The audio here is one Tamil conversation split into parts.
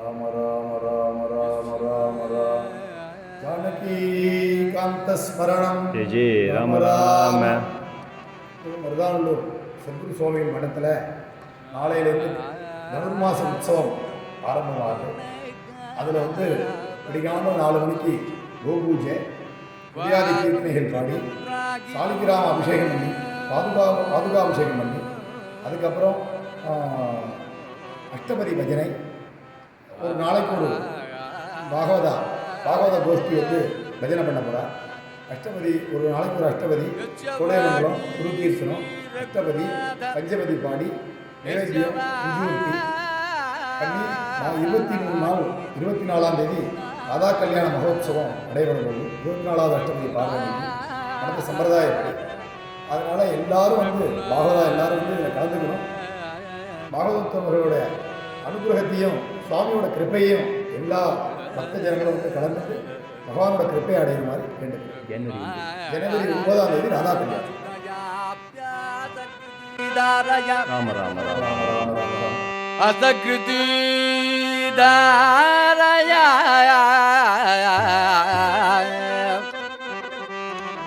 ராம ராம ராம ராம ராம ராம. ஜானகி காந்த ஸ்மரணம். ஜெய ஜெய ராம ராம மருதானல்லூர் சத்குரு சுவாமியின் மடத்தில் நாளையிலேருந்து தனுர்மாச உற்சவம் ஆரம்பமாகுது. அதில் வந்து விடிகாம நாலு மணிக்கு கோபூஜை விளையாடி கீர்த்தனைகள் பாடி சாலிகிராம அபிஷேகம் பண்ணி பாதுகா பாதுகாபிஷேகம் பண்ணி அதுக்கப்புறம் அஷ்டபதி பஜனை ஒரு நாளைக்கு ஒரு பாகவதா பாகவத கோஷ்டி வந்து பஜனை பண்ண போகிறா அஷ்டபதி ஒரு நாளைக்கு ஒரு அஷ்டபதி கொடையமங்கலம் குருகீர்த்தனம் அஷ்டபதி பஞ்சபதி பாடி நைவேத்தியம் பண்ணி இருபத்தி மூணு நாள் இருபத்தி நாலாம் தேதி ராதா கல்யாண மகோத்சவம் நடைபெறும் போது இருபத்தி நாலாவது அஷ்டபதி பாடுறது நடந்த சம்பிரதாயம் அதனால எல்லாரும் வந்து பாகவதா எல்லாரும் வந்து இதில் கலந்துக்கணும். பாகவதத்தவர்களுடைய அனுகிரகத்தையும் சுவாமியோட கிருப்பையும் எல்லா பக்த ஜனங்களும் வந்து கலந்துட்டு பகவானோட கிருப்பை அடையுமாறு வேண்டுகிறேன் ஜனவரி ஜனவரி ஒன்பதாம் தேதி ராதா கல்யாணம் ராம ராம ராம ராம ராம ராம ராம असकृति दारया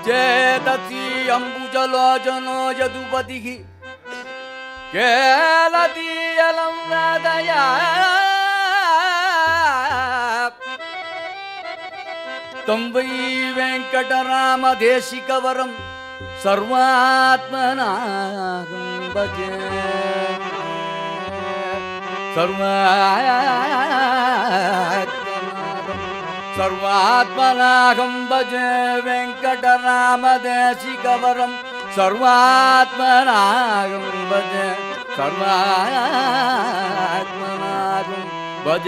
चेतसि अम्बुजलोचनो यदुपतिः கேலதீயலம் வேதைய தொம்பை வெங்கடராம தேசிகவரம் சர்வாத்மனாகும் பஜே சர்வாத்மனாகும் பஜே வெங்கடராம தேசிகவரம் સર્વાત્મનાગમ ભજ સર્વાત્મનાગમ ભજ